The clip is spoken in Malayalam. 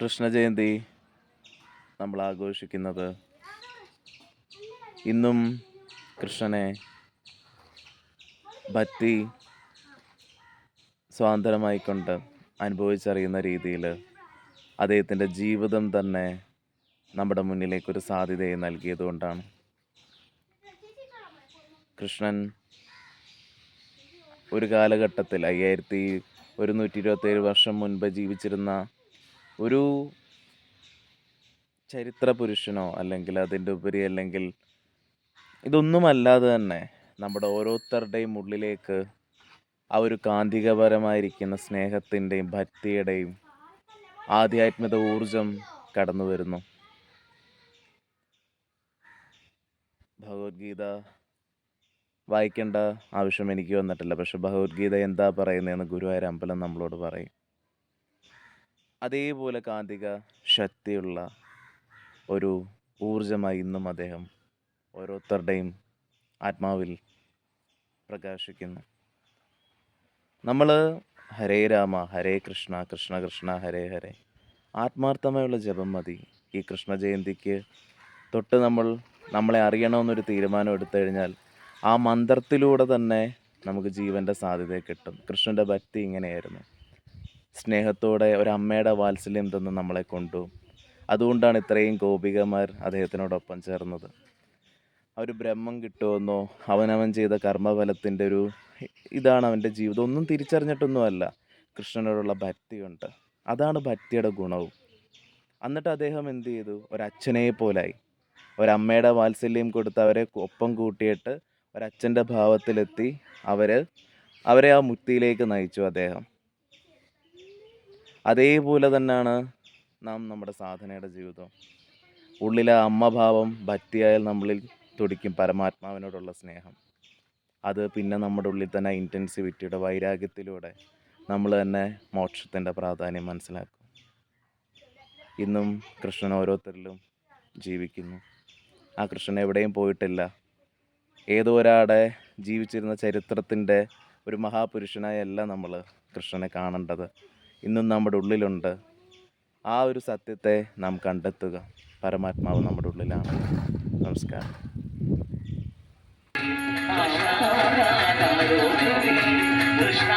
കൃഷ്ണജയന്തി നമ്മൾ ആഘോഷിക്കുന്നത്. ഇന്നും കൃഷ്ണനെ ഭക്തി സ്വാതന്ത്ര്യമായിക്കൊണ്ട് അനുഭവിച്ചറിയുന്ന രീതിയിൽ അദ്ദേഹത്തിന്റെ ജീവിതം തന്നെ നമ്മുടെ മുന്നിലേക്കൊരു സാധ്യതയെ നൽകിയതുകൊണ്ടാണ് കൃഷ്ണൻ ഒരു കാലഘട്ടത്തിൽ അയ്യായിരത്തി ഒരുന്നൂറ്റി ഇരുപത്തേഴ് വർഷം മുൻപ് ജീവിച്ചിരുന്ന ഒരു ചരിത്ര പുരുഷനോ അല്ലെങ്കിൽ അതിന്റെ ഉപരി അല്ലെങ്കിൽ ഇതൊന്നുമല്ലാതെ തന്നെ നമ്മുടെ ഓരോരുത്തരുടെയും ഉള്ളിലേക്ക് ആ ഒരു കാന്തികപരമായിരിക്കുന്ന സ്നേഹത്തിന്റെയും ഭക്തിയുടെയും ആധ്യാത്മിക ഊർജം കടന്നു വരുന്നു. ഭഗവത്ഗീത വായിക്കേണ്ട ആവശ്യം എനിക്ക് വന്നിട്ടില്ല. പക്ഷെ ഭഗവത്ഗീത എന്താ പറയുന്നതെന്ന് ഗുരുവായൂർ അമ്പലം നമ്മളോട് പറയും. അതേപോലെ കാന്തിക ശക്തിയുള്ള ഒരു ഊർജമായി ഇന്നും അദ്ദേഹം ഓരോരുത്തരുടെയും ആത്മാവിൽ പ്രകാശിക്കുന്നു. നമ്മൾ ഹരേ രാമ ഹരേ കൃഷ്ണ കൃഷ്ണ കൃഷ്ണ ഹരേ ഹരേ. ആത്മാർത്ഥമായുള്ള ജപം മതി. ഈ കൃഷ്ണ ജയന്തിക്ക് തൊട്ട് നമ്മൾ നമ്മളെ അറിയണമെന്നൊരു തീരുമാനം എടുത്തു കഴിഞ്ഞാൽ ആ മന്ത്രത്തിലൂടെ തന്നെ നമുക്ക് ജീവന്റെ സാധ്യത കിട്ടും. കൃഷ്ണന്റെ ഭക്തി ഇങ്ങനെയായിരുന്നു. സ്നേഹത്തോടെ ഒരമ്മയുടെ വാത്സല്യം തന്ന് നമ്മളെ കൊണ്ടു. അതുകൊണ്ടാണ് ഇത്രയും ഗോപികമാർ അദ്ദേഹത്തിനോടൊപ്പം ചേർന്നത്. ഒരു ബ്രഹ്മം കിട്ടുമെന്നോ അവനവൻ ചെയ്ത കർമ്മഫലത്തിന്റെ ഒരു ഇതാണ് അവന്റെ ജീവിതം. ഒന്നും തിരിച്ചറിഞ്ഞിട്ടൊന്നുമല്ല. കൃഷ്ണനോടുള്ള ഭക്തിയുണ്ട്. അതാണ് ഭക്തിയുടെ ഗുണവും. എന്നിട്ട് അദ്ദേഹം എന്ത് ചെയ്തു? ഒരച്ഛനെ പോലായി. ഒരമ്മയുടെ വാത്സല്യം കൊടുത്ത് അവരെ ഒപ്പം കൂട്ടിയിട്ട് ഒരച്ഛന്റെ ഭാവത്തിലെത്തി. അവർ അവരെ ആ മുക്തിയിലേക്ക് നയിച്ചു അദ്ദേഹം. അതേപോലെ തന്നെയാണ് നാം നമ്മുടെ സാധനയുടെ ജീവിതം. ഉള്ളിലെ അമ്മഭാവം ഭക്തിയായാൽ നമ്മളിൽ തുടിക്കും പരമാത്മാവിനോടുള്ള സ്നേഹം. അത് പിന്നെ നമ്മുടെ ഉള്ളിൽ തന്നെ ഇന്റൻസിവിറ്റിയുടെ വൈരാഗ്യത്തിലൂടെ നമ്മൾ തന്നെ മോക്ഷത്തിന്റെ പ്രാധാന്യം മനസ്സിലാക്കും. ഇന്നും കൃഷ്ണൻ ഓരോരുത്തരിലും ജീവിക്കുന്നു. ആ കൃഷ്ണൻ എവിടെയും പോയിട്ടില്ല. ഏതോ ഒരാടെ ജീവിച്ചിരുന്ന ചരിത്രത്തിന്റെ ഒരു മഹാപുരുഷനായല്ല നമ്മൾ കൃഷ്ണനെ കാണേണ്ടത്. ഇന്നും നമ്മുടെ ഉള്ളിലുണ്ട് ആ ഒരു സത്യത്തെ നാം കണ്ടെത്തുക പരമാത്മാവ് നമ്മുടെ ഉള്ളിലാണ് നമസ്കാരം സംരക്ഷണ